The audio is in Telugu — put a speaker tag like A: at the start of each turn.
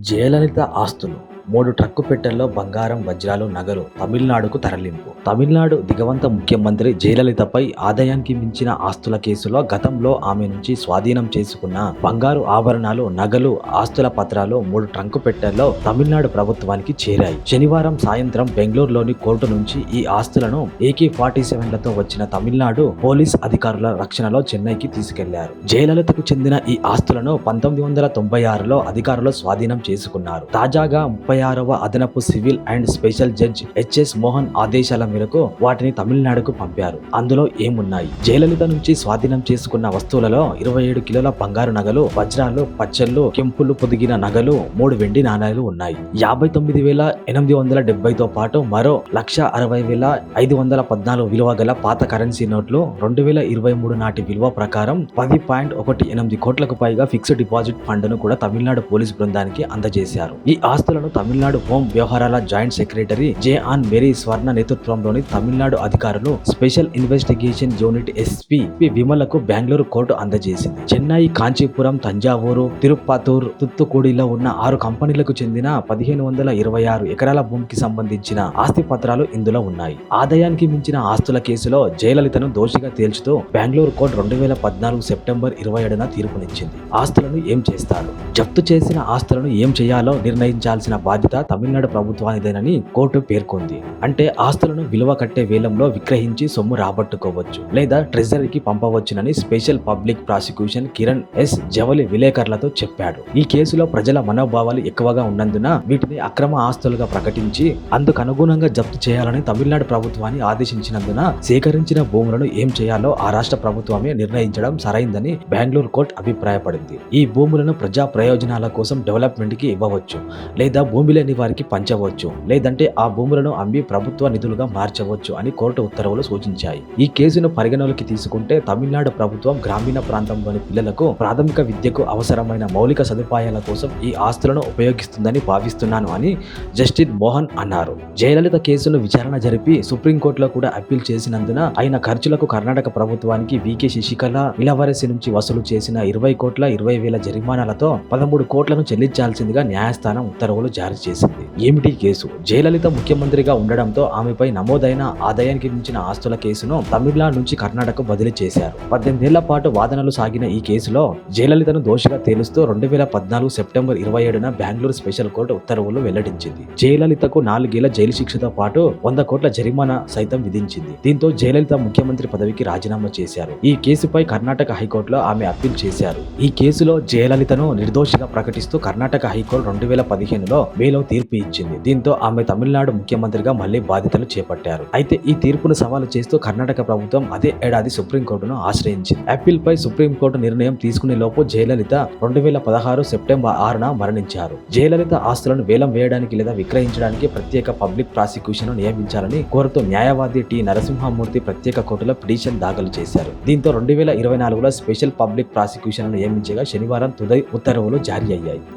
A: జయలలిత ఆస్తులు. మూడు ట్రక్కు పెట్టెల్లో బంగారం వజ్రాలు నగలు తమిళనాడుకు తరలింపు. తమిళనాడు దిగవంత ముఖ్యమంత్రి జయలలితపై ఆదాయానికి మించిన ఆస్తుల కేసులో గతంలో ఆమె నుంచి స్వాధీనం చేసుకున్న బంగారు ఆభరణాలు నగలు ఆస్తుల పత్రాలు మూడు ట్రంకు పెట్టెల్లో తమిళనాడు ప్రభుత్వానికి చేరాయి. శనివారం సాయంత్రం బెంగళూరులోని కోర్టు నుంచి ఈ ఆస్తులను ఏకే ఫార్టీ సెవెన్లతో వచ్చిన తమిళనాడు పోలీస్ అధికారుల రక్షణలో చెన్నైకి తీసుకెళ్ళారు. జయలలితకు చెందిన ఈ ఆస్తులను పంతొమ్మిది వందల తొంభై ఆరులో అధికారులు స్వాధీనం చేసుకున్నారు. తాజాగా ముప్పై ఆరవ అదనపు civil and special judge HS Mohan ఆదేశాల మేరకు వాటిని తమిళనాడుకు పంపారు. అందులో ఏమున్నాయి? జయలలిత నుంచి స్వాధీనం చేసుకున్న వస్తువులలో ఇరవై ఏడు కిలోల బంగారు నగలు వజ్రాలు పచ్చళ్ళు కెంపులు పొదిగిన నగలు మూడు వెండి నాణాలు ఉన్నాయి. యాభై తొమ్మిది వేల ఎనిమిది వందల డెబ్బైతో పాటు మరో లక్ష అరవై వేల ఐదు వందల పద్నాలుగు విలువ గల పాత కరెన్సీ నోట్లు రెండు వేల ఇరవై మూడు నాటి విలువ ప్రకారం పది పాయింట్ ఒకటి ఎనిమిది కోట్లకు పైగా ఫిక్స్డ్ డిపాజిట్ ఫండ్ను కూడా తమిళనాడు పోలీస్ బృందానికి అందజేశారు. ఈ ఆస్తులను తమిళనాడు హోం వ్యవహారాల joint secretary J Ann Mary Swarna నేతృత్వంలోని తమిళనాడు అధికారులు special investigation unit SP P విమలకు Bengaluru court అందజేసింది. చెన్నై కాంచీపురం తంజావూరు తిరుపతూర్ తుత్తుకూడిలో ఉన్న ఆరు కంపెనీలకు చెందిన పదిహేను వందల ఇరవై ఆరు ఎకరాల భూమికి సంబంధించిన ఆస్తి పత్రాలు ఇందులో ఉన్నాయి. ఆదాయానికి మించిన ఆస్తుల కేసులో జయలలితను దోషిగా తేల్చుతూ బెంగళూరు కోర్టు రెండు వేల పద్నాలుగు సెప్టెంబర్ ఇరవై ఏడున తీర్పునిచ్చింది. ఆస్తులను ఏం చేస్తారు? జప్తు చేసిన ఆస్తులను ఏం చేయాలో నిర్ణయించాల్సిన బాధ్యత తమిళనాడు ప్రభుత్వానిదేనని కోర్టు పేర్కొంది. అంటే ఆస్తులను విలువ కట్టే వేలంలో విక్రయించి సొమ్ము రాబట్టుకోవచ్చు లేదా ట్రెజరీకి పంపవచ్చునని special public prosecution Kiran S. Javali విలేకరులతో చెప్పాడు. ఈ కేసులో ప్రజల మనోభావాలు ఎక్కువగా ఉన్నందున వీటిని అక్రమ ఆస్తులుగా ప్రకటించి అందుకు అనుగుణంగా జప్తు చేయాలని తమిళనాడు ప్రభుత్వాన్ని ఆదేశించినందున సేకరించిన భూములను ఏం చేయాలో ఆ రాష్ట్ర ప్రభుత్వమే నిర్ణయించడం సరైందని బెంగళూరు కోర్టు అభిప్రాయపడింది. ఈ భూములను ప్రజా ప్రయోజనాల కోసం డెవలప్మెంట్కి ఇవ్వవచ్చు లేదా భూమి లేని వారికి పంచవచ్చు లేదంటే ఆ భూములను అమ్మి ప్రభుత్వ నిధులుగా మార్చవచ్చు అని కోర్టు ఉత్తర్వులు సూచించాయి. ఈ కేసును పరిగణలోకి తీసుకుంటే తమిళనాడు ప్రభుత్వం గ్రామీణ ప్రాంతంలోని పిల్లలకు ప్రాథమిక విద్యకు అవసరమైన మౌలిక సదుపాయాల కోసం ఈ ఆస్తులను ఉపయోగిస్తుందని భావిస్తున్నాను అని జస్టిస్ మోహన్ అన్నారు. జయలలిత కేసును విచారణ జరిపి సుప్రీంకోర్టులో కూడా అప్పీల్ చేసినందున ఆయన ఖర్చులకు కర్ణాటక ప్రభుత్వానికి వికే శశికళ ఇలవరసి నుంచి వసూలు చేసిన ఇరవై కోట్ల ఇరవై వేల జరిమానాలతో పదమూడు కోట్లను చెల్లించాల్సిందిగా న్యాయస్థానం ఉత్తర్వులు జారీ చేసింది. ఏమిటి కేసు? జయలలిత ముఖ్యమంత్రిగా ఉండడంతో ఆమెపై నమోదైన ఆదాయానికి మించిన ఆస్తుల కేసును తమిళనాడు నుంచి కర్ణాటక బదిలీ చేశారు. పద్దెనిమిదేళ్ళ పాటు వాదనలు సాగిన ఈ కేసులో జయలలితను దోషిగా తేలుస్తూ రెండు వేల పద్నాలుగు సెప్టెంబర్ ఇరవై ఏడున బెంగళూరు స్పెషల్ కోర్టు ఉత్తర్వులు వెల్లడించింది. జయలలితకు నాలుగేళ్ళ జైలు శిక్షతో పాటు వంద కోట్ల జరిమానా సైతం విధించింది. దీంతో జయలలిత ముఖ్యమంత్రి పదవికి రాజీనామా చేశారు. ఈ కేసుపై కర్ణాటక హైకోర్టులో ఆమె అప్పీల్ చేశారు. ఈ కేసులో జయలలితను నిర్దోషిగా ప్రకటిస్తూ కర్ణాటక హైకోర్టు రెండు వేల పదిహేనులో మేలో తీర్పు ఇచ్చింది దీంతో ఆమె తమిళనాడు ముఖ్యమంత్రిగా మళ్ళీ బాధ్యతలు చేపట్టారు. అయితే ఈ తీర్పును సవాలు చేస్తూ కర్ణాటక ప్రభుత్వం అదే ఏడాది సుప్రీంకోర్టును ఆశ్రయించింది. అప్పీల్ పై సుప్రీంకోర్టు నిర్ణయం తీసుకునే లోపు జయలలిత రెండు వేల పదహారు సెప్టెంబర్ ఆరున మరణించారు. జయలలిత ఆస్తులను వేలం వేయడానికి లేదా విక్రయించడానికి ప్రత్యేక పబ్లిక్ ప్రాసిక్యూషన్ నియమించాలని కోరుతూ న్యాయవాది టి. నరసింహమూర్తి ప్రత్యేక కోర్టులో పిటిషన్ దాఖలు చేశారు. దీంతో రెండు వేల ఇరవై నాలుగులో స్పెషల్ పబ్లిక్ ప్రాసిక్యూషన్ నియమించగా శనివారం తుదై ఉత్తర్వులు జారీ అయ్యాయి.